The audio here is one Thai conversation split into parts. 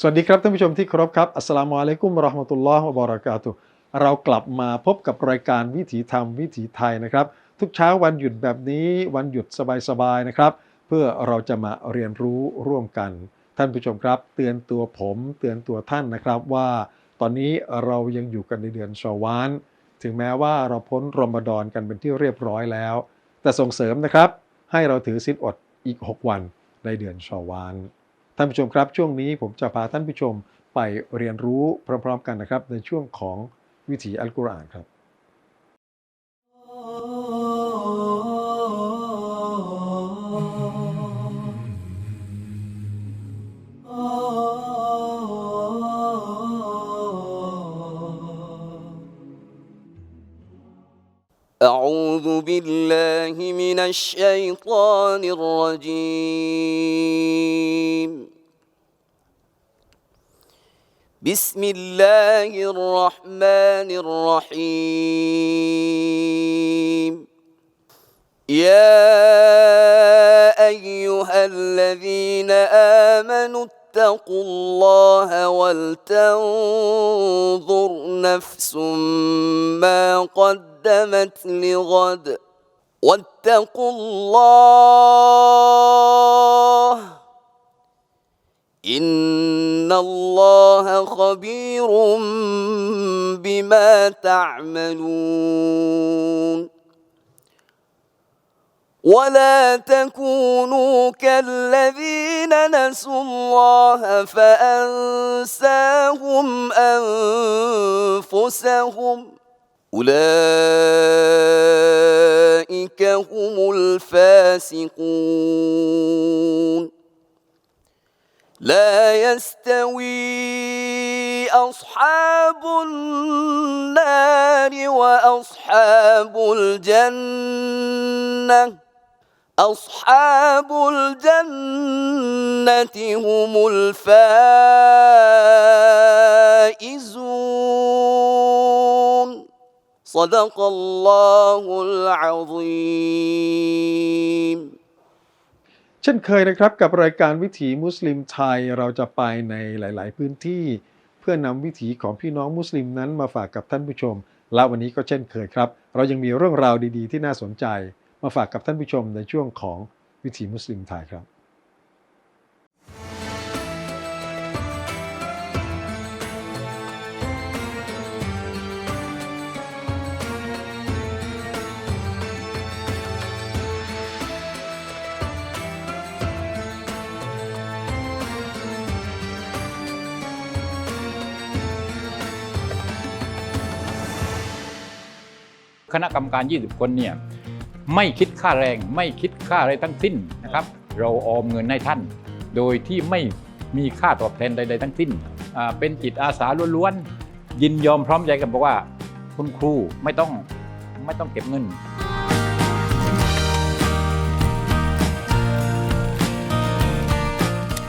สวัสดีครับท่านผู้ชมที่เคารพครับอัสสลามุอะลัยกุมราะห์มะตุลลอฮ์วะบะเรากาตุเรากลับมาพบกับรายการวิถีธรรมวิถีไทยนะครับ ทุกเช้าวันหยุดแบบนี้วันหยุดสบายๆนะครับ เพื่อเราจะมาเรียนรู้ร่วมกัน ท่านผู้ชมครับ เตือนตัวผมเตือนตัวท่านนะครับว่า ตอนนี้เรายังอยู่กันในเดือนชาวาน ถึงแม้ว่าเราพ้นรอมฎอนกันเป็นที่เรียบร้อยแล้ว แต่ส่งเสริมนะครับ ให้เราถือศีลอดอีก 6 วันในเดือนชาวาน ท่านผู้ชมครับ ช่วงนี้ผมจะพาท่านผู้ชมไปเรียนรู้พร้อมๆกันนะครับ ในช่วงของวิถีอัลกุรอานครับ أعوذ بالله من الشيطان الرجيم بسم الله الرحمن الرحيم. يا أيها الذين آمنوا اتقوا الله ولتنظر نفس ما قدمت لغد. واتقوا الله إن الله خبير بما تعملون. ولا تكونوا كالذين نسوا الله فأنساهم أنفسهم. أولئك هم الفاسقون. لا يستوي أصحاب النار وأصحاب الجنة. أصحاب الجنة هم الفائزون. صدق الله العظيم. เช่นเคยนะครับกับรายการวิถีมุสลิมไทยเราจะไปในหลาย ๆ พื้นที่ เพื่อนำวิถีของพี่น้องมุสลิมนั้นมาฝากกับท่านผู้ชม และวันนี้ก็เช่นเคยครับ เรายังมีเรื่องราวดี ๆ ที่น่าสนใจ มาฝากกับท่านผู้ชมในช่วงของวิถีมุสลิมไทยครับ คณะกรรมการ 20 คนเนี่ยไม่คิดค่าแรงไม่คิดค่าอะไรทั้งสิ้นนะครับ เราออมเงินให้ท่าน โดยที่ไม่มีค่าตอบแทนใด ๆ ทั้งสิ้น เป็นจิตอาสาล้วนๆ ยินยอมพร้อมใจกันบอกว่า คุณครูไม่ต้องไม่ต้องเก็บเงิน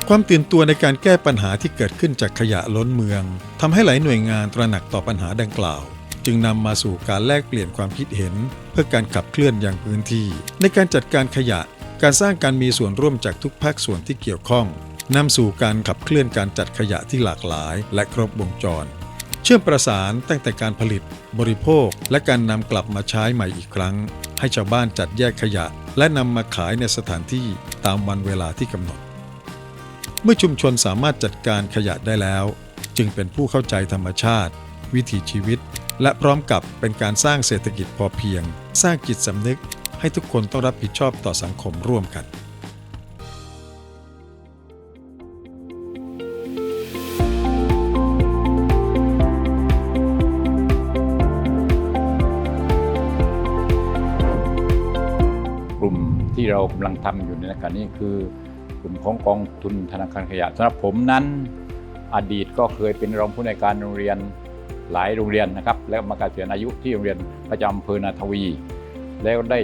ความตื่นตัวในการแก้ปัญหาที่เกิดขึ้นจากขยะล้นเมืองทำให้หลายหน่วยงานตระหนักต่อปัญหาดังกล่าว จึงนำมาสู่การแลกเปลี่ยนความคิดเห็น เพื่อการขับเคลื่อนอย่างพื้นที่ ในการจัดการขยะ การสร้างการมีส่วนร่วมจากทุกภาคส่วนที่เกี่ยวข้องนำสู่การขับเคลื่อนการจัดขยะที่หลากหลาย และครบวงจร เชื่อมประสานตั้งแต่การผลิต บริโภค และการนำกลับมาใช้ใหม่อีกครั้ง ให้ชาวบ้านจัดแยกขยะ และนำมาขายในสถานที่ตามวันเวลาที่กำหนด เมื่อชุมชนสามารถจัดการขยะได้แล้ว จึงเป็นผู้เข้าใจธรรมชาติ วิถีชีวิต และพร้อมกับเป็นการสร้างเศรษฐกิจพอเพียง สร้างจิตสำนึกให้ทุกคนต้องรับผิดชอบต่อสังคมร่วมกันกลุ่มที่เรากำลังทำอยู่ในขณะนี้คือกลุ่มของกองทุนธนาคารขยะสำหรับผมนั้น อดีตก็เคยเป็นรองผู้ในการโรงเรียน หลายโรงเรียนนะครับ แล้วมาเกษียณอายุที่โรงเรียนประจำอำเภอนาทวี แล้วได้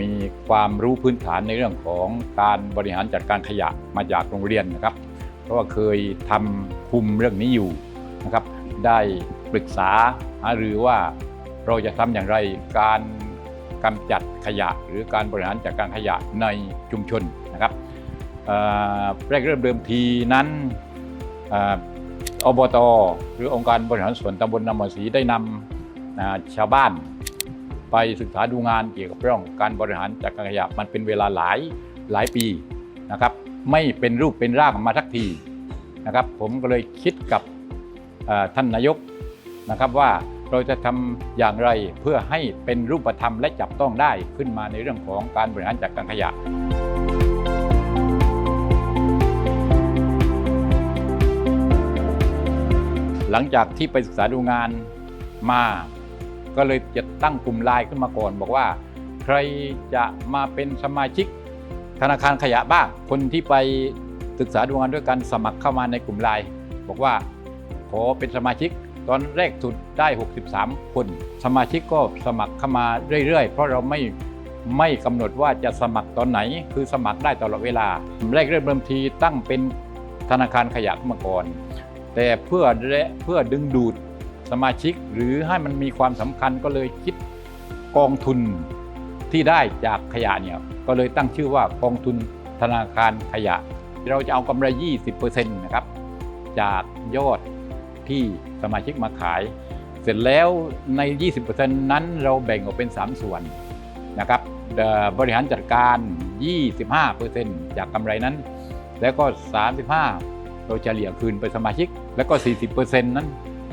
มีความรู้พื้นฐานในเรื่องของการบริหารจัดการขยะมาจากโรงเรียนนะครับ เพราะว่าเคยทำคุมเรื่องนี้อยู่นะครับ ได้ปรึกษาหารือว่าเราจะทำอย่างไรการกำจัดขยะ หรือการบริหารจัดการขยะในชุมชนนะครับแรกเริ่มเดิมทีนั้น อ่ออบต หรือองค์การบริหารส่วนตำบลนำมศีได้นำอ่าชาวบ้าน ไปศึกษาดูงานเกี่ยวกับเรื่องการบริหารจัดการขยะมันเป็นเวลาหลายหลายปีนะครับไม่เป็นรูปเป็นร่างมาทักทีนะครับ ผมก็เลยคิดกับท่านนายกนะครับว่าเราจะทำอย่างไรเพื่อให้เป็นรูปธรรมและจับต้องได้ขึ้นมาในเรื่องของการบริหารจัดการขยะ หลังจากที่ไปศึกษาดูงานมา ก็เลยจะตั้งกลุ่มไลน์ขึ้นมาก่อน บอกว่า ใครจะมาเป็นสมาชิก ธนาคารขยะบ้างคนที่ไปศึกษาดูงานด้วยกันสมัครเข้ามาในกลุ่มไลน์บอกว่าขอเป็นสมาชิกตอนแรกสุดได้ 63 คน สมาชิกก็สมัครเข้ามาเรื่อยๆ เพราะเราไม่ไม่กำหนดว่าจะสมัครตอนไหน คือสมัครได้ตลอดเวลา แรกเริ่มเริ่มทีตั้งเป็นธนาคารขยะมาก่อน แต่เพื่อและเพื่อดึงดูดสมาชิกหรือให้มันมีความสำคัญก็เลยคิดกองทุนที่ได้จากขยะเนี่ยก็เลยตั้งชื่อว่ากองทุนธนาคารขยะ เราจะเอากำไร 20%นะครับ จากยอดที่สมาชิกมาขาย เสร็จแล้วใน 20%นั้นเราแบ่งออกเป็น 3 ส่วนนะครับบริหารจัดการ 25%จากกำไรนั้น แล้วก็ 35 เราจะเฉลี่ยคืนไปสมาชิก แล้วก็ 40%นั้น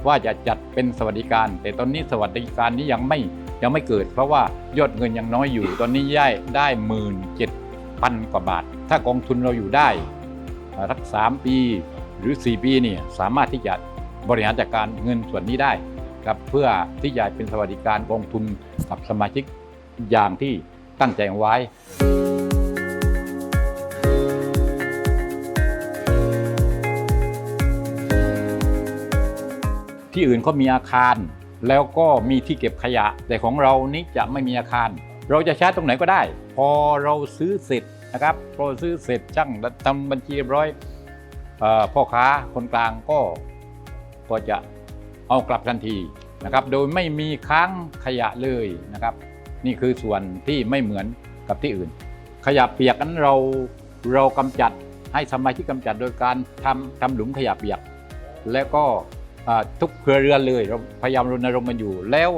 ว่าจะจัดเป็นสวัสดิการ แต่ตอนนี้สวัสดิการนี้ยังไม่ยังไม่เกิด เพราะว่ายอดเงินยังน้อยอยู่ ตอนนี้ย่ายได้หมื่นเจ็ดพันกว่าบาท ถ้ากองทุนเราอยู่ได้อ่าสักสามปีหรือ 4 ปีเนี่ยสามารถที่จะบริหารจัดการเงินส่วนนี้ได้ครับเพื่อที่จะเป็นสวัสดิการกองทุนกับสมาชิกอย่างที่ตั้งใจเอาไว้ ที่อื่นเขามีอาคาร แล้วก็มีที่เก็บขยะ แต่ของเรานี้จะไม่มีอาคาร เราจะใช้ตรงไหนก็ได้ พอเราซื้อเสร็จนะครับพอซื้อเสร็จช่างทำบัญชีเรียบร้อยอพ่อค้าคนกลางก็ก็จะเอากลับทันทีนะครับ โดยไม่มีค้างขยะเลยนะครับ นี่คือส่วนที่ไม่เหมือนกับที่อื่น ขยะเปียกนั้นเราเรากำจัดให้สมาชิกกำจัดโดยการทำทำหลุมขยะเปียก แล้วก็ ทุกเครือเรือนเลยเราพยายามรณรงค์มันอยู่ แล้ว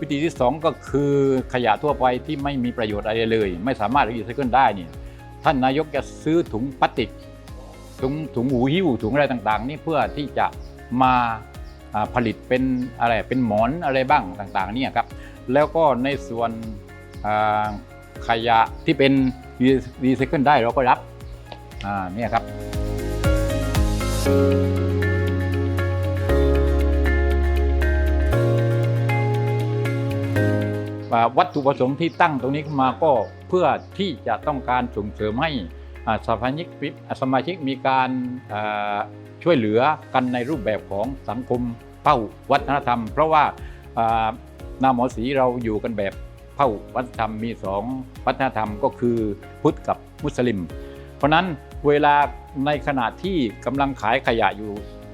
วิธีที่ 2 ก็คือขยะทั่วไปที่ไม่มีประโยชน์อะไรเลย ไม่สามารถรีไซเคิลได้เนี่ยท่านนายกจะซื้อถุงพลาสติกถุงถุงหูหิ้วถุงอะไรต่างๆ นี่เพื่อที่จะมาผลิตเป็นอะไรเป็นหมอนอะไรบ้างต่างๆนี่ครับแล้วก็ในส่วนขยะที่เป็นรีไซเคิลได้เราก็รับเนี่ยครับ วัตถุประสงค์ที่ตั้งตรงนี้ขึ้นมาก็เพื่อที่จะต้องการส่งเสริมให้อ่าสมาชิกสมาชิกมีการช่วยเหลือกันในรูปแบบของสังคมเผ่าวัฒนธรรม เพราะว่านาหมอสีเราอยู่กันแบบเผ่าวัฒนธรรมมีสองวัฒนธรรมก็คือพุทธกับมุสลิม เพราะนั้นเวลาในขณะที่กำลังขายขยะอยู่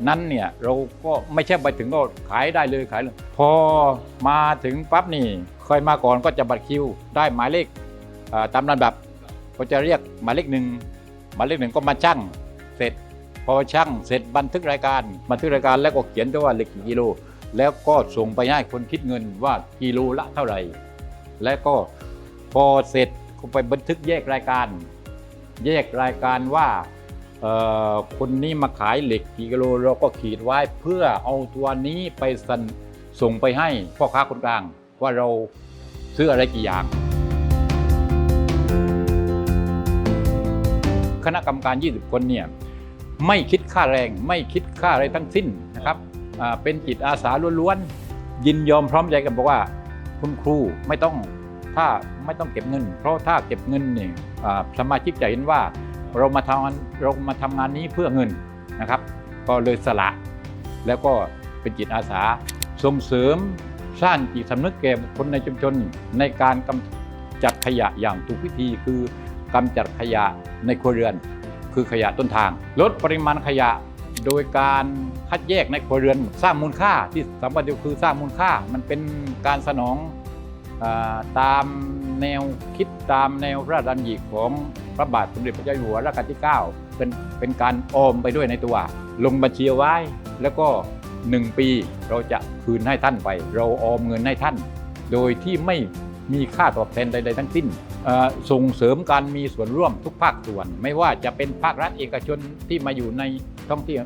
นั้นเนี่ยเราก็ไม่ใช่ไปถึงก็ขายได้เลยขายเลยพอมาถึงปั๊บนี่ คยมาก่อนก็จะบัตรคิวได้หมายเลขตามลำดับก็จะเรียกหมายเลขหนึ่งหมายเลขหนึ่งก็มาชั่งเสร็จพอชั่งเสร็จบันทึกรายการบันทึกรายการแล้วก็เขียนด้วยว่าเหล็กกี่กิโล แล้วก็ส่งไปให้คนคิดเงินว่ากิโลละเท่าไหร่ และก็พอเสร็จก็ไปบันทึกแยกรายการ แยกรายการว่าคนนี้มาขายเหล็กกี่กิโลเราก็ขีดไว้เพื่อเอาตัวนี้ไปส่งไปให้พ่อค้าคนกลางว่าเรา ซื้ออะไรกี่อย่าง คณะกรรมการ 20 คนเนี่ยไม่คิดค่าแรงไม่คิดค่าอะไรทั้งสิ้นนะครับเป็นจิตอาสาล้วนๆยินยอมพร้อมใจกันบอกว่า คุณครูไม่ต้องถ้าไม่ต้องเก็บเงิน เพราะถ้าเก็บเงินเนี่ยสมาชิกจะเห็นว่าเรามาทำงานเรามาทำงานนี้เพื่อเงินนะครับ ก็เลยสละ แล้วก็เป็นจิตอาสาส่งเสริม สร้างจิตสำนึกแก่บุคคลในชุมชน ในการกำจัดขยะอย่างถูกวิธีคือกำจัดขยะในครัวเรือน คือขยะต้นทาง ลดปริมาณขยะโดยการคัดแยกในครัวเรือนสร้างมูลค่าที่สำคัญที่คือสร้างมูลค่ามันเป็นการสนองตามแนวคิดตามแนวพระราชดำริของพระบาทสมเด็จพระเจ้าอยู่หัวรัชกาลที่ 9 เป็นเป็นการออมไปด้วยในตัว ลงบัญชีเอาไว้แล้วก็ 1 ปีเราจะคืนให้ท่านไป เราออมเงินให้ท่าน โดยที่ไม่มีค่าตอบแทนใด ๆ ทั้งสิ้น ส่งเสริมการมีส่วนร่วมทุกภาคส่วน ไม่ว่าจะเป็นภาครัฐเอกชนที่มาอยู่ในท้องที่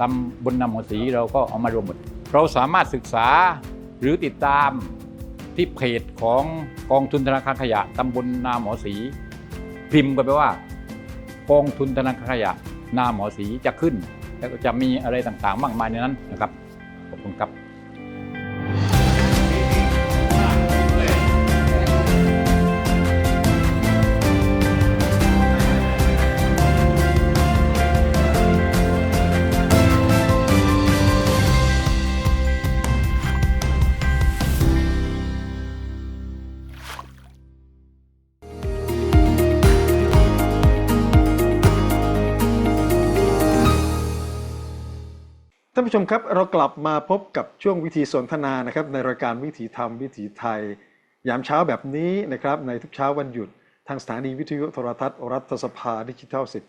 ตำบลนำหัวสีเราก็เอามารวมหมด เราสามารถศึกษาหรือติดตามที่เพจของกองทุนธนาคารขยะตำบลนาหมอสี พิมพ์กันไปว่า กองทุนธนาคารขยะนาหมอสีจะขึ้น แล้วก็จะมีอะไรต่างๆ มากมายในนั้นนะครับ ขอบคุณครับ ผู้ชมครับเรากลับมาพบกับช่วงวิธีสนทนานะครับในรายการวิถีธรรมวิถีไทย ยามเช้าแบบนี้นะครับในทุกเช้าวันหยุด ทางสถานีวิทยุโทรทัศน์รัฐสภาดิจิทัลสิบ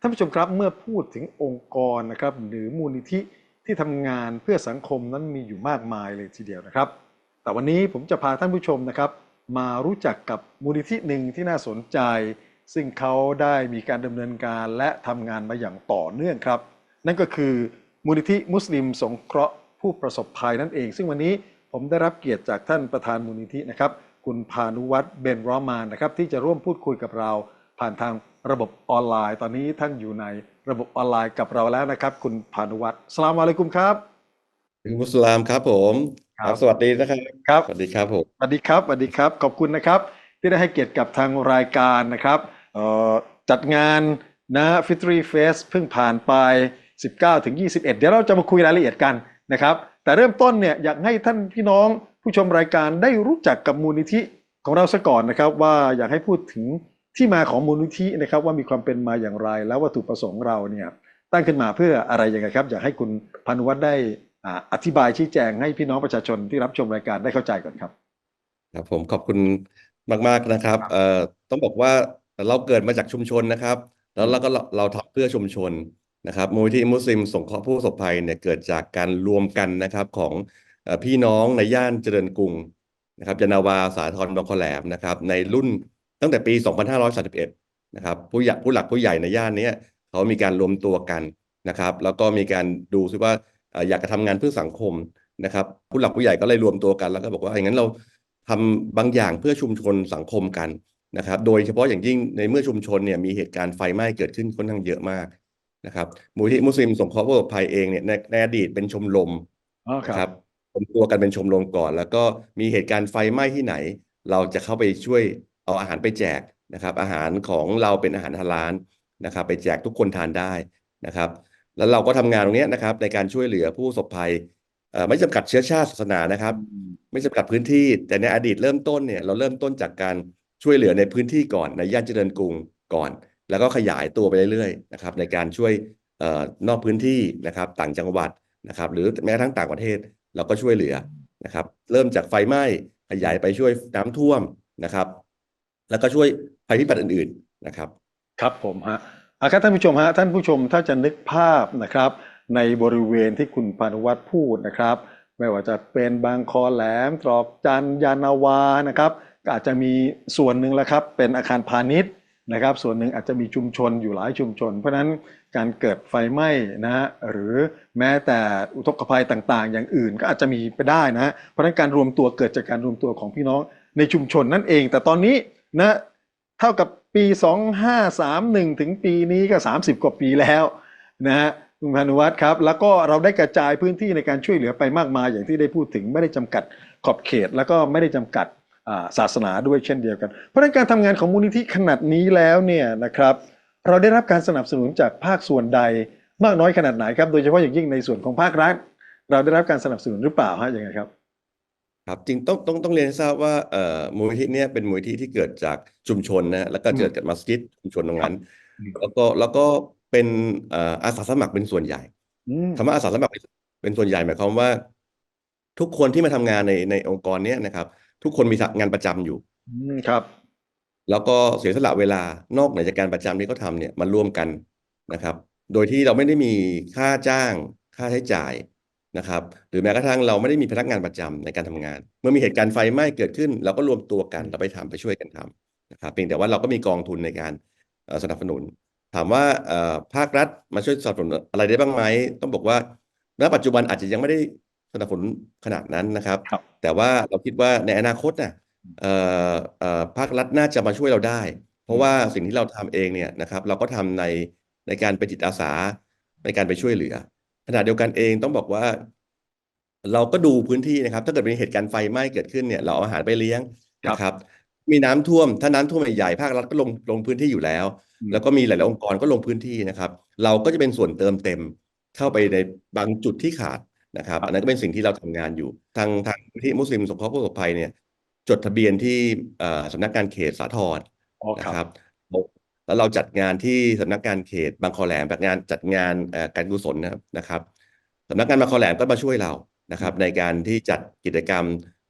ท่านผู้ชมครับเมื่อพูดถึงองค์กรนะครับหรือมูลนิธิที่ทำงานเพื่อสังคมนั้นมีอยู่มากมายเลยทีเดียวนะครับ แต่วันนี้ผมจะพาท่านผู้ชมนะครับ มารู้จักกับมูลนิธิหนึ่งที่น่าสนใจ ซึ่งเขาได้มีการดำเนินการและทำงานมาอย่างต่อเนื่องครับ นั่นก็คือ มูลนิธิมุสลิมสงเคราะห์ผู้ประสบภัยนั่นเอง ซึ่งวันนี้ผมได้รับเกียรติจากท่านประธานมูลนิธินะครับ คุณพานุวัฒน์เบนรอมานนะครับ ที่จะร่วมพูดคุยกับเรา ผ่านทางระบบออนไลน์ ตอนนี้ท่านอยู่ในระบบออนไลน์กับเราแล้วนะครับ คุณพานุวัฒน์สลามอะลัยกุมครับถึงมุสลามครับผมครับสวัสดีนะครับครับสวัสดีครับผมสวัสดีครับสวัสดีครับขอบคุณนะครับ ที่ได้ให้เกียรติกับทางรายการนะครับเอ่อจัดงานนะฟิตรีเฟสเพิ่งผ่านไป 19ถึง21 เดี๋ยวเราจะมาคุยรายละเอียดกันนะครับ แต่เริ่มต้นเนี่ยอยากให้ท่านพี่น้องผู้ชมรายการได้รู้จักกับมูลนิธิของเราซะก่อนนะครับ ว่าอยากให้พูดถึงที่มาของมูลนิธินะครับ ว่ามีความเป็นมาอย่างไร แล้ววัตถุประสงค์เราเนี่ยตั้งขึ้นมาเพื่ออะไรยังไงครับ อยากให้คุณพานุวัฒน์ได้อ่าอธิบายชี้แจงให้พี่น้องประชาชนที่รับชมรายการได้เข้าใจก่อนครับครับผมขอบคุณมากๆนะครับเอ่อต้องบอกว่าเราเกิดมาจากชุมชนนะครับ แล้วเราก็เราเราทำเพื่อชุมชน นะครับมูลที่มุสลิมสงเคราะห์ผู้ประสบภัยเนี่ยเกิดจากการรวมกันนะครับของพี่น้องในย่านเจริญกรุงนะครับยานาวาสาทรบางขแหลมนะครับในรุ่นตั้งแต่ปี 2531นะครับผู้ใหญ่ผู้หลักผู้ใหญ่ในย่านนี้เขามีการรวมตัวกันนะครับ แล้วก็มีการดูซิว่าเอ่ออยากจะทำงานเพื่อสังคมนะครับ ผู้หลักผู้ใหญ่ก็เลยรวมตัวกัน แล้วก็บอกว่าอย่างนั้นเราทำบางอย่างเพื่อชุมชนสังคมกันนะครับ โดยเฉพาะอย่างยิ่งในเมื่อชุมชนเนี่ยมีเหตุการณ์ไฟไหม้เกิดขึ้นค่อนข้างเยอะมาก นะครับมูลที่มุสลิมสงเคราะห์ผู้ประสบภัยเองเนี่ยในในอดีตเป็นชมรมอ๋อคนะครัรับบรวมตัวกันเป็นชมรมก่อน แล้วก็มีเหตุการณ์ไฟไหม้ที่ไหน เราจะเข้าไปช่วยเอาอาหารไปแจกนะครับ อาหารของเราเป็นอาหารฮาลาลนะครับ ไปแจกทุกคนทานได้นะครับ แล้วเราก็ทำงานตรงเนี้ยนะครับ ในการช่วยเหลือผู้ประสบภัยเอ่อไม่จำกัดเชื้อชาติศาสนานะครับ ไม่จำกัดพื้นที่ แต่ในอดีตเริ่มต้นเนี่ยเราเริ่มต้นจากการช่วยเหลือในพื้นที่ก่อนในย่านเจริญกรุงก่อน แล้วก็ขยายตัวไปเรื่อยๆนะครับในการช่วยออนอกพื้นที่นะครับต่างจังหวัดนะครับหรือแม้กระทั่งต่างประเทศเราก็ช่วยเหลือนะครับ เริ่มจากไฟไหม้ขยายไปช่วยน้ำท่วมนะครับ แล้วก็ช่วยภัยพิบัติอื่นๆนะครับ ครับผมฮะอาครับท่านผู้ชมฮะท่านผู้ชมถ้าจะนึกภาพนะครับ ในบริเวณที่คุณพานุวัฒน์พูดนะครับ ไม่ว่าจะเป็นบางคอแหลม ตรอกจันยานาวานะครับ ก็อาจจะมีส่วนหนึ่งแล้วครับ เป็นอาคารพาณิชย์ นะครับ ส่วนหนึ่งอาจจะมีชุมชนอยู่หลายชุมชน เพราะฉะนั้นการเกิดไฟไหม้นะฮะหรือแม้แต่อุทกภัยต่างๆ อย่างอื่นก็อาจจะมีไปได้นะเพราะฉะนั้นการรวมตัวเกิดจากการรวมตัวของพี่น้องในชุมชนนั่นเอง แต่ตอนนี้นะเท่ากับปี 2531 ถึงปีนี้ก็ 30 กว่าปีแล้วนะฮะคุณพานุวัฒน์ครับ แล้วก็เราได้กระจายพื้นที่ในการช่วยเหลือไปมากมายอย่างที่ได้พูดถึงไม่ได้จำกัดขอบเขต แล้วก็ไม่ได้จำกัด ศาสนาด้วยเช่นเดียวกัน เพราะฉะนั้นการทำงานของมูลนิธิขนาดนี้แล้วเนี่ยนะครับเราได้รับการสนับสนุนจากภาคส่วนใดมากน้อยขนาดไหนครับโดยเฉพาะอย่างยิ่งในส่วนของภาครัฐ เราได้รับการสนับสนุนหรือเปล่าฮะยังไงครับครับจริงต้องต้องต้องเรียนให้ทราบว่าเอ่อมูลนิธิเนี้ยเป็นมูลนิธิที่เกิดจากชุมชนนะฮะแล้วก็เกิดจากมัสยิดชุมชนตรงนั้นอืมแล้วก็แล้วก็เป็นเอ่ออาสาสมัครเป็นส่วนใหญ่อืมคำว่าอาสาสมัครเป็นเป็นส่วนใหญ่หมายความว่า ทุกคนที่มาทำงานในในองค์กรเนี้ยนะครับ ทุกคนมีงานประจำอยู่อืมครับ แล้วก็เสียสละเวลานอกเหนือจากการประจำที่เขาทำเนี่ยมันร่วมกันนะครับ โดยที่เราไม่ได้มีค่าจ้างค่าใช้จ่ายนะครับ หรือแม้กระทั่งเราไม่ได้มีพนักงานประจำในการทำงาน เมื่อมีเหตุการณ์ไฟไหม้เกิดขึ้น เราก็รวมตัวกันเราไปทำไปช่วยกันทำนะครับเพียงแต่ว่าเราก็มีกองทุนในการเอ่อสนับสนุน ถามว่าเอ่อภาครัฐมาช่วยสนับสนุนอะไรได้บ้างไหมต้องบอกว่าณปัจจุบันอาจจะยังไม่ได้ สนับสนุนขนาดนั้นนะครับครับ แต่ว่าเราคิดว่าในอนาคตน่ะเอ่อเอ่อภาครัฐน่าจะมาช่วยเราได้ เพราะว่าสิ่งที่เราทำเองเนี่ยนะครับ เราก็ทำในในการเป็นจิตอาสาในการไปช่วยเหลือขณะเดียวกันเองต้องบอกว่า เราก็ดูพื้นที่นะครับ ถ้าเกิดมีเหตุการณ์ไฟไหม้เกิดขึ้นเนี่ย เราเอาอาหารไปเลี้ยงนะครับ มีน้ำท่วม ถ้าน้ำท่วมใหญ่ๆภาครัฐก็ลงลงพื้นที่อยู่แล้วอืมแล้วก็มีหลาย ๆ องค์กรก็ลงพื้นที่นะครับ เราก็จะเป็นส่วนเติมเต็มเข้าไปในบางจุดที่ขาด นะครับอันนั้นก็เป็นสิ่งที่เราทำงานอยู่ ทางทางที่มุสลิมสงเคราะห์ผู้ประสบภัยเนี่ย จดทะเบียนที่เอ่อสำนักงานเขตสาทรอ๋อนะครับแล้วเราจัดงานที่สำนักงานเขตบางคอแหลมจัดงานจัดงานเอ่อการกุศลนะครับนะครับสำนักงานบางคอแหลมก็มาช่วยเรานะครับ ในการที่จัดกิจกรรม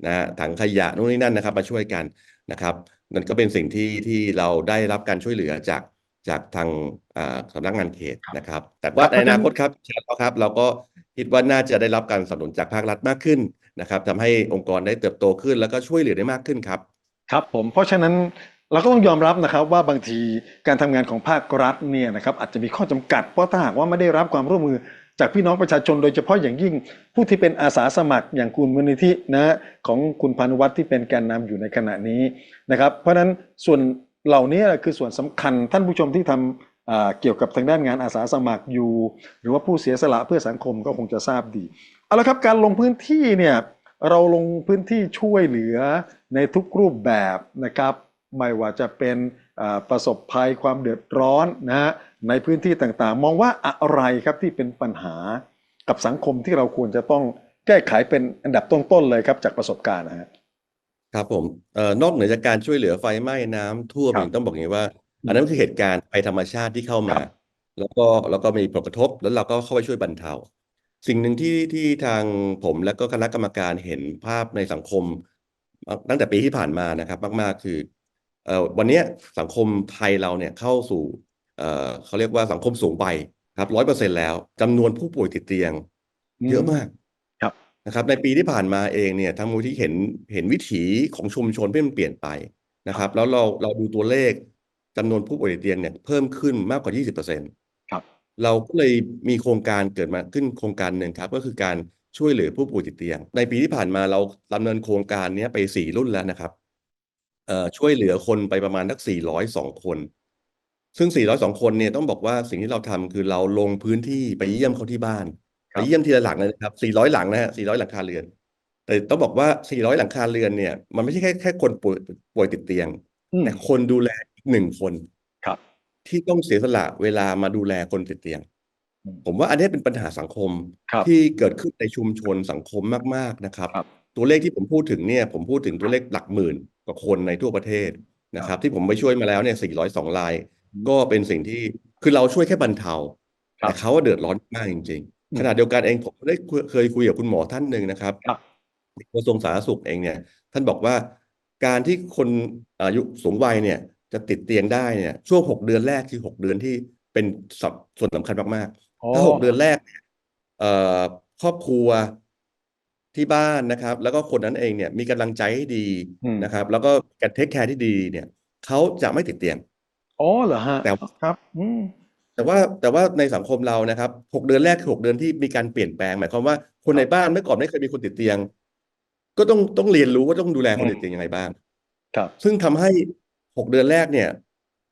นะฮะถังขยะนู่นนี่นั่นนะครับ มาช่วยกันนะครับนั่นก็เป็นสิ่งที่ที่เราได้รับการช่วยเหลือจาก จากทางอ่าสำนักงานเขตนะครับ แต่ว่าครับในอนาคตครับอินชาอัลลอฮ์ครับ เราก็คิดว่าน่าจะได้รับการสนับสนุนจากภาครัฐมากขึ้นนะครับทำให้องค์กรได้เติบโตขึ้น แล้วก็ช่วยเหลือได้มากขึ้นครับ ครับผมเพราะฉะนั้นเราก็ต้องยอมรับนะครับว่าบางทีการทำงานของภาครัฐเนี่ยนะครับอาจจะมีข้อจำกัดเพราะถ้าหากว่าไม่ได้รับความร่วมมือจากพี่น้องประชาชนโดยเฉพาะอย่างยิ่งผู้ที่เป็นอาสาสมัครอย่างคุณมูลนิธินะของคุณพานุวัฒน์ที่เป็นแกนนำอยู่ในขณะนี้นะครับ เพราะฉะนั้นส่วน เหล่านี้คือส่วนสำคัญท่านผู้ชมที่ทำอ่าเกี่ยวกับทางด้านงานอาสาสมัครอยู่ หรือว่าผู้เสียสละเพื่อสังคมก็คงจะทราบดีเอาละครับการลงพื้นที่เนี่ยเราลงพื้นที่ช่วยเหลือในทุกรูปแบบนะครับ ไม่ว่าจะเป็นประสบภัยความเดือดร้อนนะฮะในพื้นที่ต่างๆ มองว่าอะไรครับที่เป็นปัญหากับสังคมที่เราควรจะต้องแก้ไขเป็นอันดับต้นๆเลยครับจากประสบการณ์นะฮะ ครับผมเอ่อนอกเหนือจากการช่วยเหลือไฟไหม้น้ำท่วมครับเองต้องบอกอย่างนี้ว่า อันนั้นคือเหตุการณ์ภัยธรรมชาติที่เข้ามาครับ แล้วก็แล้วก็มีผลกระทบแล้วเราก็เข้าไปช่วยบรรเทา สิ่งหนึ่งที่ที่ทางผมและก็คณะกรรมการเห็นภาพในสังคมตั้งแต่ปีที่ผ่านมานะครับมาก ๆ คือเอ่อวันเนี้ยสังคมไทยเราเนี่ยเข้าสู่เอ่อเขาเรียกว่าสังคมสูงวัยครับร้อยเปอร์เซ็นแล้วจำนวนผู้ป่วยติดเตียงเยอะมากครับ นะครับในปีที่ผ่านมาเองเนี่ยทางมูลที่เห็นเห็นวิถีของชุมชนที่มันเปลี่ยนไปนะครับ แล้วเราเราดูตัวเลขจำนวนผู้ป่วยติดเตียงเนี่ยเพิ่มขึ้นมากกว่า 20%ครับ เราก็เลยมีโครงการเกิดมาขึ้นโครงการหนึ่งครับ ก็คือการช่วยเหลือผู้ป่วยติดเตียง ในปีที่ผ่านมาเราดำเนินโครงการเนี้ยไปสี่รุ่นแล้วนะครับเอ่อช่วยเหลือคนไปประมาณสัก402 คน ซึ่ง 402 คนเนี่ยต้องบอกว่าสิ่งที่เราทำคือเราลงพื้นที่ไปเยี่ยมเขาที่บ้านครั ไปบเยี่ยมทีละหลังเลยนะครับ 400 หลังนะฮะ 400 หลังคาเรือน แต่ต้องบอกว่า 400 หลังคาเรือนเนี่ย มันไม่ใช่แค่แค่คนป่วยป่วยติดเตียงอืมแต่คนดูแลอีกหนึ่งคนครับ ที่ต้องเสียสละเวลามาดูแลคนติดเตียงอืมผมว่าอันนี้เป็นปัญหาสังคมครับที่เกิดขึ้นในชุมชนสังคมมากๆนะครับครับตัวเลขที่ผมพูดถึงเนี่ย ผมพูดถึงตัวเลขหลักหมื่นกว่าคนในทั่วประเทศนะครับ ที่ผมไปช่วยมาแล้วเนี่ย 402ราย ก็เป็นสิ่งที่ คือเราช่วยแค่บรรเทาครับแต่เขาว่าเดือดร้อนมากจริงอืมๆ ขณะเดียวกันเองผมได้คุยเคยคุยกับคุณหมอท่านหนึ่งนะครับครับกระทรวงสาธารณสุขเองเนี่ย ท่านบอกว่าการที่คนอายุสูงวัยเนี่ย จะติดเตียงได้เนี่ย ช่วงหกเดือนแรกคือหกเดือนที่เป็นสับส่วนสำคัญมากอ๋อๆถ้าหกเดือนแรกเนี่ยเอ่อครอบครัวที่บ้านนะครับ แล้วก็คนนั้นเองเนี่ยมีกำลังใจให้ดีอืมนะครับ แล้วก็การเทคแคร์ที่ดีเนี่ยเขาจะไม่ติดเตียงอ๋อเหรอฮะแต่ครับ อืม แต่ว่าแต่ว่าในสังคมเรานะครับหกเดือนแรกคือหกเดือนที่มีการเปลี่ยนแปลง หมายความว่าคนในบ้านเมื่อก่อนไม่เคยมีคนติดเตียง ก็ต้องต้องเรียนรู้ว่าต้องดูแลคนติดเตียงยังไงบ้าง ครับ ซึ่งทำให้หกเดือนแรกเนี่ย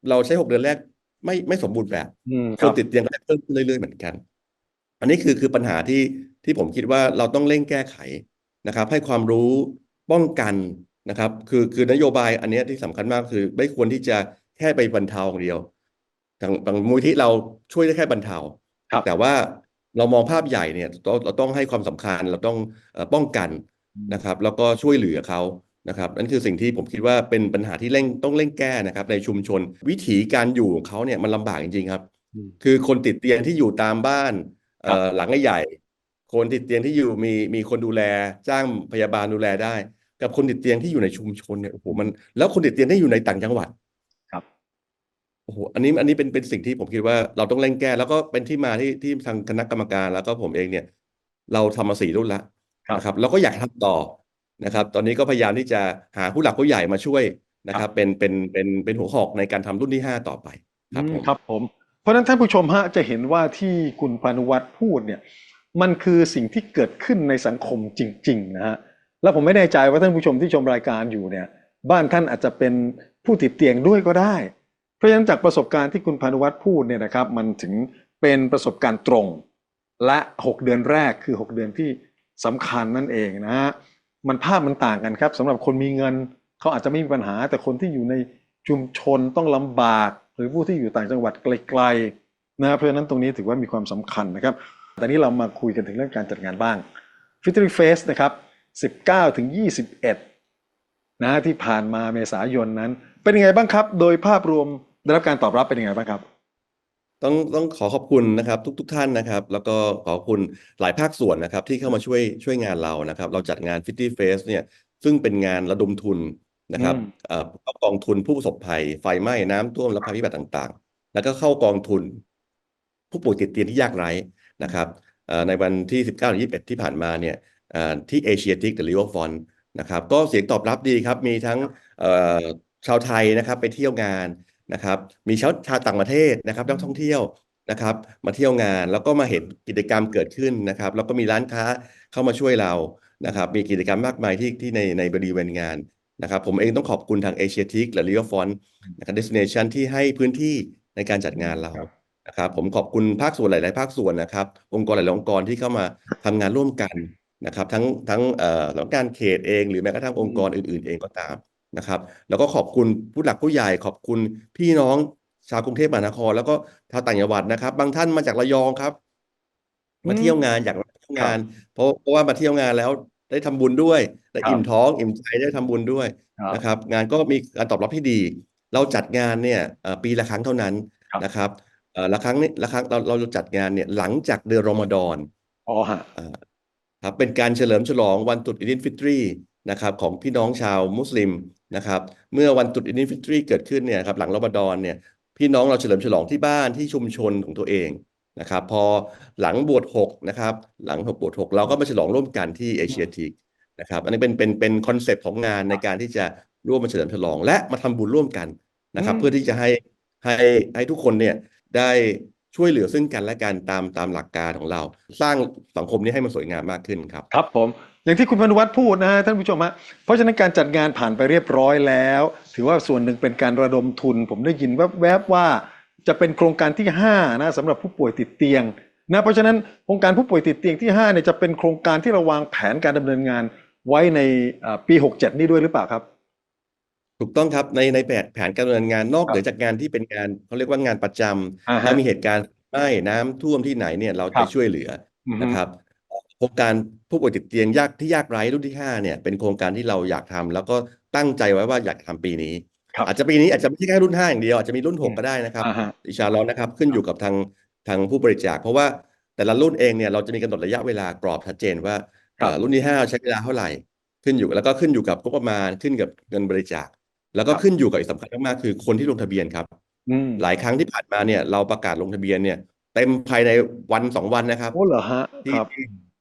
เราใช้หกเดือนแรกไม่ไม่สมบูรณ์แบบอืมคครันบติดเตียงก็จะเพิ่มขึ้นเรื่อยๆเหมือนกัน อันนี้คือคือปัญหาที่ที่ผมคิดว่าเราต้องเร่งแก้ไขนะครับ ให้ความรู้ป้องกันนะครับ คือคือนโยบายอันเนี้ยที่สำคัญมากคือ ไม่ควรที่จะแค่ไปบรรเทาอย่างเดียว ทางทางมูลที่เราช่วยได้แค่บรรเทาครับแต่ว่าเรามองภาพใหญ่เนี่ยเราเราต้องให้ความสำคัญเราต้องเอ่อป้องกันนะครับ แล้วก็ช่วยเหลือเขานะครับนั่นคือสิ่งที่ผมคิดว่าเป็นปัญหาที่เร่งต้องเร่งแก้นะครับ ในชุมชน วิถีการอยู่ของเขาเนี่ยมันลำบากจริงๆครับอืมคือคนติดเตียงที่อยู่ตามบ้านเอ่อหลังใหญ่ๆคนติดเตียงที่อยู่มีมีคนดูแลจ้างพยาบาลดูแลได้ กับคนติดเตียงที่อยู่ในชุมชนเนี่ยโอ้โหมันแล้วคนติดเตียงที่อยู่ในต่างจังหวัด โอ้โห อันนี้อันนี้เป็นเป็นสิ่งที่ผมคิดว่าเราต้องเร่งแก้ แล้วก็เป็นที่มาที่ที่ทางคณะกรรมการแล้วก็ผมเองเนี่ย เราทำมาสี่รุ่นแล้วครับนะครับแล้วก็อยากทำต่อนะครับ ตอนนี้ก็พยายามที่จะหาผู้หลักผู้ใหญ่มาช่วยนะครับ เป็นเป็นเป็นเป็นหัวหอกในการทำรุ่นที่ห้าต่อไปครับอืมผม ครับผม เพราะฉะนั้นท่านผู้ชมฮะจะเห็นว่าที่คุณพานุวัตรพูดเนี่ยมันคือสิ่งที่เกิดขึ้นในสังคมจริง ๆ นะฮะแล้วผมไม่แน่ใจว่าท่านผู้ชมที่ชมรายการอยู่เนี่ย บ้านท่านอาจจะเป็นผู้ติดเตียงด้วยก็ได้ เพราะฉะนั้นจากประสบการณ์ที่คุณพานุวัตรพูดเนี่ยนะครับมันถึงเป็นประสบการณ์ตรง และ 6 เดือนแรกคือ 6 เดือนที่สำคัญนั่นเองนะฮะมันภาพมันต่างกันครับสำหรับคนมีเงินเขาอาจจะไม่มีปัญหา แต่คนที่อยู่ในชุมชนต้องลำบาก หรือผู้ที่อยู่ต่างจังหวัดไกลๆนะเพราะฉะนั้นตรงนี้ถือว่ามีความสำคัญนะครับตอนนี้เรามาคุยกันถึงเรื่องการจัดงานบ้าง f i t r y Face นะครับ19ถึง21นะที่ผ่านมาเมษายนนั้น เป็นยังไงบ้างครับ โดยภาพรวมได้รับการตอบรับเป็นยังไงบ้างครับ ต้องต้องขอขอบคุณนะครับทุกทุกท่านนะครับ แล้วก็ขอบคุณหลายภาคส่วนนะครับ ที่เข้ามาช่วยช่วยงานเรานะครับ เราจัดงาน Fifty Face เนี่ยซึ่งเป็นงานระดมทุนนะครับอืมเอ่อเข้ากองทุนผู้ประสบภัยไฟไหม้น้ำท่วมและภัยพิบัติต่างๆ แล้วก็เข้ากองทุน ผู้ป่วยติดเตียงที่ยากไร้นะครับเอ่อในวันที่ 19 21 ที่ผ่านมาเนี่ยเอ่อที่เอเชียทิกหรือ River Fund นะครับก็เสียงตอบรับดีครับ มีทั้งเอ่อ ชาวไทยนะครับไปเที่ยวงานนะครับ มีชาวชาวต่างประเทศนะครับนักท่องเที่ยวนะครับ มาเที่ยวงานแล้วก็มาเห็นกิจกรรมเกิดขึ้นนะครับ แล้วก็มีร้านค้าเข้ามาช่วยเรานะครับ มีกิจกรรมมากมายที่ที่ในในบริเวณงานนะครับ ผมเองต้องขอบคุณทางเอเชียทิกและ River Fund นะครับ Destination ที่ให้พื้นที่ในการจัดงานเราครับนะครับ ผมขอบคุณภาคส่วนหลาย ๆ ภาคส่วนนะครับ องค์กรหลายๆองค์กรที่เข้ามาทำงานร่วมกันนะครับ ทั้งทั้งเอ่อสำนักงานเขตเอง หรือแม้กระทั่งองค์กรอื่น ๆ เองก็ตาม นะครับ แล้วก็ขอบคุณผู้หลักผู้ใหญ่ขอบคุณพี่น้องชาวกรุงเทพมหานคร แล้วก็ชาวต่างจังหวัดนะครับ บางท่านมาจากระยองครับ มาเที่ยวงานอยากมาเที่ยวงาน เพราะเพราะว่ามาเที่ยวงานแล้วได้ทำบุญด้วยได้ครับอิ่มท้องอิ่มใจได้ทำบุญด้วยครับนะครับ งานก็มีการตอบรับที่ดี เราจัดงานเนี่ยเอ่อปีละครั้งเท่านั้นครับนะครับเอ่อละครั้งนี้ละครั้งเราเราจัดงานเนี่ยหลังจากเดือนรอมฎอนอ๋อฮะอ่าครับเป็นการเฉลิมฉลองวันตรุษอีดินฟิตรี นะครับของพี่น้องชาวมุสลิมนะครับเมื่อวันตรุษอีดินฟิตรีเกิดขึ้นเนี่ยครับหลังรอมฎอนเนี่ยพี่น้องเราเฉลิมฉลองที่บ้านที่ชุมชนของตัวเองนะครับพอหลังบวชหกนะครับหลังบวชหกเราก็มาฉลองร่วมกันที่เอเชียทีกนะครับอันนี้เป็นเป็นเป็นคอนเซปต์ของงานในการที่จะร่วมมาเฉลิมฉลอง และมาทำบุญร่วมกันนะครับอืมเพื่อที่จะให้ให้ให้ทุกคนเนี่ยได้ช่วยเหลือซึ่งกันและกันตามตามหลักการของเรา สร้างสังคมนี้ให้มันสวยงามมากขึ้นครับ ครับผม อย่างที่คุณพานุวัฒน์พูดนะฮะท่านผู้ชมฮะเพราะฉะนั้นการจัดงานผ่านไปเรียบร้อยแล้ว ถือว่าส่วนหนึ่งเป็นการระดมทุน ผมได้ยินแวบๆว่าจะเป็นโครงการที่5นะสำหรับผู้ป่วยติดเตียงนะเพราะฉะนั้นโครงการผู้ป่วยติดเตียงที่5เนี่ยจะเป็นโครงการที่เราวางแผนการดำเนินงานไว้ในอ่าปี 67 นี่ด้วยหรือเปล่าครับ ถูกต้องครับในในแผนแผนการดำเนินงานนอกครับเหนือจากงานที่เป็นงานเขาเรียกว่างานประจอ่าำฮะถ้ามีเหตุการณ์ไหม้น้ำท่วมที่ไหนเนี่ยเราครัไปบช่วยเหลืออือฮึนะครับ โครงการผู้ป่วยติดเตียงยากที่ยากไร้รุ่นที่ห้าเนี่ยเป็นโครงการที่เราอยากทำแล้วก็ตั้งใจไว้ว่าอยากทำปีนี้ครับอาจจะปีนี้อาจจะไม่ใช่แค่รุ่นห้าอย่างเดียวอาจจะมีรุ่นหกอืมก็ได้นะครับอ่าฮะอิชาเรานะครับขึ้นอยู่กับทางทางผู้บริจาค เพราะว่าแต่ละรุ่นเองเนี่ยเราจะมีกำหนดระยะเวลากรอบชัดเจนว่าครับเอ่อรุ่นที่ห้าใช้เวลาเท่าไหร่ ขึ้นอยู่แล้วก็ขึ้นอยู่กับงบประมาณขึ้นกับเงินบริจาค แล้วก็ครับขึ้นอยู่กับอีกสำคัญมากๆคือคนที่ลงทะเบียนครับอืมหลายครั้งที่ผ่านมาเนี่ยเราประกาศลงทะเบียนเนี่ยเต็มภายในวันสองวันนะครับโอ้เหรอฮะที่ครับ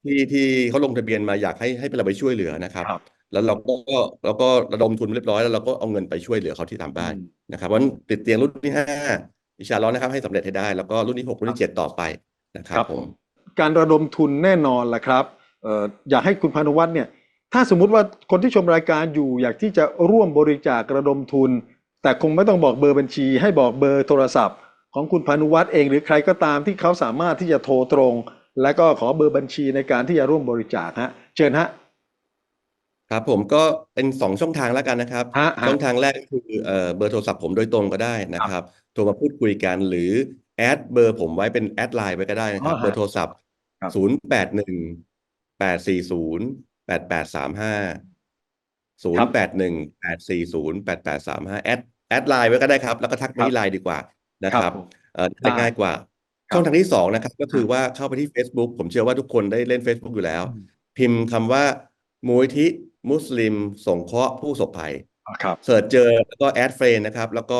ที่ที่ที่เขาลงทะเบียนมาอยากให้ให้เราไปช่วยเหลือนะครับครับ แล้วเราก็เราก็ระดมทุนเรียบร้อยแล้วเราก็เอาเงินไปช่วยเหลือเขาที่ตามบ้านอืมนะครับเพราะฉะนั้นติดเตียงรุ่นที่ห้าอิชาร้อนนะครับให้สำเร็จให้ได้ แล้วก็รุ่นที่หกรุ่นที่เจ็ดต่อไปนะครับครับผมการระดมทุนแน่นอนแหละครับเอ่ออยากให้คุณพานุวัฒน์เนี่ยถ้าสมมุติว่าคนที่ชมรายการอยู่อยากที่จะร่วมบริจาคระดมทุน แต่คงไม่ต้องบอกเบอร์บัญชี ให้บอกเบอร์โทรศัพท์ ของคุณพานุวัฒน์เองหรือใครก็ตามที่เขาสามารถที่จะโทรตรง และก็ขอเบอร์บัญชีในการที่จะร่วมบริจาคฮะ เชิญฮะ ครับผมก็เป็นสองช่องทางแล้วกันนะครับ ฮะฮะช่องทางแรกก็คือเอ่อเบอร์โทรศัพท์ผมโดยตรงก็ได้นะครับ โทรมาพูดคุยกันหรือแอดเบอร์ผมไว้เป็นแอดไลน์ไว้ก็ได้นะครับ อ๋อฮะเบอร์โทรศัพท์ครับ ศูนย์แปดหนึ่งแปดสี่ศูนย์แปดแปดสามห้าศูนย์แปดหนึ่งแปดสี่ศูนย์แปดแปดสามห้าแอดแอดไลน์ไว้ก็ได้ครับ แล้วก็ทักมาที่ไลน์ดีกว่านะครับ ผม เอ่อจะง่ายกว่าครับ ช่องทางที่สองนะครับ ก็คือว่าเข้าไปที่ Facebook ผมเชื่อว่าทุกคนได้เล่น Facebook อยู่แล้วอืมพิมพ์คำว่ามูลที่มุสลิมสงเคราะห์ผู้ประสบภัยอ่าครับเสิร์ชเจอแล้วก็แอดเฟรนนะครับ แล้วก็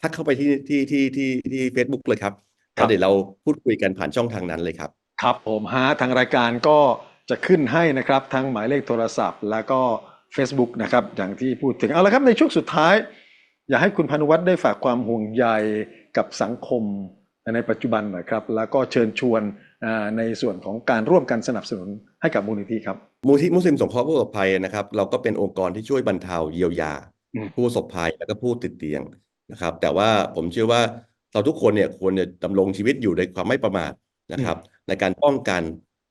ททักเข้าไปที่ที่ที่ที่ที่ Facebook เลยครับครับแล้วเดี๋ยวเราพูดคุยกันผ่านช่องทางนั้นเลยครับ ครับผมฮะทางรายการก็จะขึ้นให้นะครับ ทั้งหมายเลขโทรศัพท์ แล้วก็ Facebook นะครับ อย่างที่พูดถึงเอาละครับในช่วงสุดท้าย อยากให้คุณพานุวัฒน์ได้ฝากความห่วงใยกับสังคม ในปัจจุบันน่อยครับ แล้วก็เชิญชวนในส่วนของการร่วมกันสนับสนุนให้กับมูลนิธิครับมูลที่มุสลิมสงเคราะห์ผู้ประสบภัยนะครับ เราก็เป็นองค์กรที่ช่วยบรรเทาเยียวยา ผู้ประสบภัยแล้วก็ผู้ติดเตียงนะครับ แต่ว่าผมเชื่อว่าเราทุกคนเนี่ยควรจะดำรงชีวิตอยู่ในความไม่ประมาทนะครับ ในการป้องกัน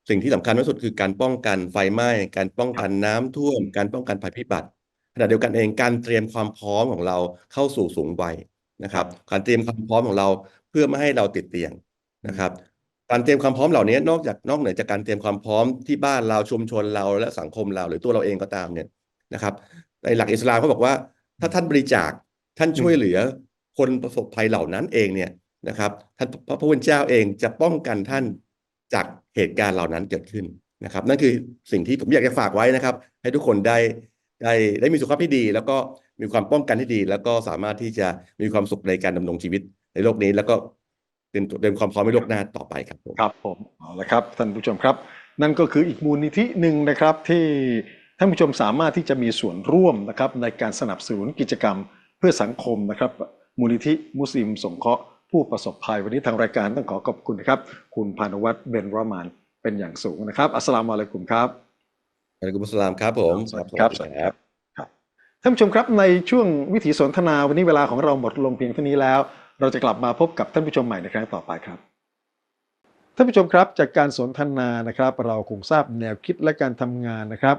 สิ่งที่สำคัญที่สุดคือการป้องกันไฟไหม้ การป้องกันน้ำท่วม การป้องกันภัยพิบัติขณะเดียวกันเองการเตรียมความพร้อมของเราเข้าสู่สูงวัยนะครับ การเตรียมความพร้อมของเรา พื่อไม่ให้เราติดเตียงนะครับ การเตรียมความพร้อมเหล่านี้นอกจากนอกเหนือจากการเตรียมความพร้อมที่บ้านเราชุมชนเราและสังคมเราหรือตัวเราเองก็ตามเนี่ยนะครับในหลักอิสลามเขาบอกว่า ถ้าท่านบริจาคท่านช่วยเหลือคนประสบภัยเหล่านั้นเองเนี่ยนะครับท่านพระผู้เป็นเจ้าเองจะป้องกันท่านจากเหตุการณ์เหล่านั้นเกิดขึ้นนะครับ นั่นคือสิ่งที่ผมอยากจะฝากไว้นะครับ ให้ทุกคนได้ได้ได้มีสุขภาพที่ดี แล้วก็มีความป้องกันที่ดี แล้วก็สามารถที่จะมีความสุขในการดำรงชีวิต ในโลกนี้แล้วก็เตรียมเตรียมความพร้อมในโลกหน้าต่อไปครับผม ครับผมเอาละครับท่านผู้ชมครับ นั่นก็คืออีกมูลนิธิหนึ่งนะครับที่ท่านผู้ชมสามารถที่จะมีส่วนร่วมนะครับในการสนับสนุนกิจกรรมเพื่อสังคมนะครับ มูลนิธิมุสลิมสงเคราะห์ผู้ประสบภัยวันนี้ทางรายการต้องขอขอบคุณนะครับ คุณพานุวัฒน์เบนรอมานเป็นอย่างสูงนะครับ อัสสลามุอะลัยกุมครับ อัลกุมุสลามครับผมสวัสดีครับ สวัสดีครับครับท่านผู้ชมครับในช่วงวิถีสนทนาวันนี้เวลาของเราหมดลงเพียงเท่านี้แล้ว เราจะกลับมาพบกับท่านผู้ชมใหม่ในครั้งต่อไปครับ ท่านผู้ชมครับจากการสนทนานะครับ เราคงทราบแนวคิดและการทำงานนะครับ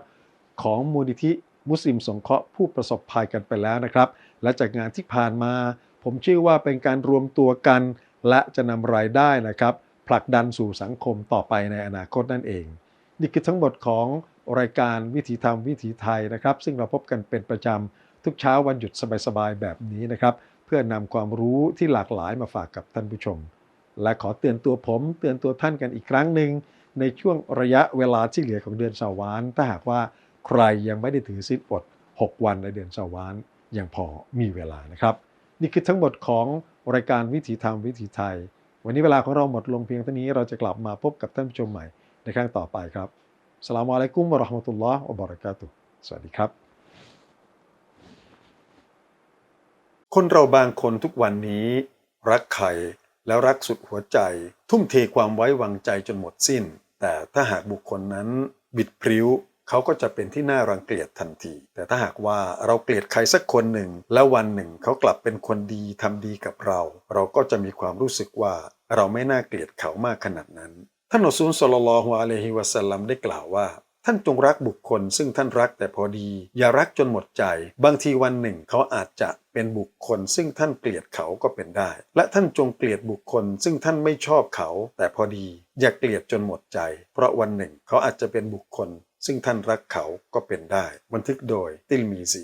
ของมูลนิธิมุสลิมสงเคราะห์ผู้ประสบภัยกันไปแล้วนะครับ และจากงานที่ผ่านมา ผมเชื่อว่าเป็นการรวมตัวกัน และจะนำรายได้นะครับ ผลักดันสู่สังคมต่อไปในอนาคตนั่นเอง นี่คือทั้งหมดของรายการวิถีธรรมวิถีไทยนะครับ ซึ่งเราพบกันเป็นประจำทุกเช้าวันหยุดสบายๆแบบนี้นะครับ เพื่อนำความรู้ที่หลากหลายมาฝากกับท่านผู้ชม และขอเตือนตัวผมเตือนตัวท่านกันอีกครั้งหนึ่งในช่วงระยะเวลาที่เหลือของเดือนชาวาน ถ้าหากว่าใครยังไม่ได้ถือศีลอด 6 วันในเดือนชาวานยังพอมีเวลานะครับ นี่คือทั้งหมดของรายการวิถีธรรมวิถีไทย วันนี้เวลาของเราหมดลงเพียงเท่านี้เราจะกลับมาพบกับท่านผู้ชมใหม่ในครั้งต่อไปครับสลามอะลัยกุมวะราะห์มะตุลลอฮ์วะบะเราะกาตุสวัสดีครับ คนเราบางคนทุกวันนี้ รักใครแล้วรักสุดหัวใจ ทุ่มเทความไว้วางใจจนหมดสิ้น แต่ถ้าหากบุคคลนั้นบิดพริ้วเขาก็จะเป็นที่น่ารังเกียจทันที แต่ถ้าหากว่าเราเกลียดใครสักคนหนึ่ง แล้ววันหนึ่งเขากลับเป็นคนดีทำดีกับเรา เราก็จะมีความรู้สึกว่าเราไม่น่าเกลียดเขามากขนาดนั้นท่านอัสูลสลลัลฮุอะลัยฮิวะสัลลัมได้กล่าวว่า ท่านจงรักบุคคล ซึ่งท่านรักแต่พอดี อย่ารักจนหมดใจ บางทีวันหนึ่งเขาอาจจะเป็นบุคคล ซึ่งท่านเกลียดเขาก็เป็นได้ และท่านจงเกลียดบุคคล ซึ่งท่านไม่ชอบเขา แต่พอดี อย่าเกลียดจนหมดใจ เพราะวันหนึ่งเขาอาจจะเป็นบุคคล ซึ่งท่านรักเขาก็เป็นได้ บันทึกโดยติลมีซี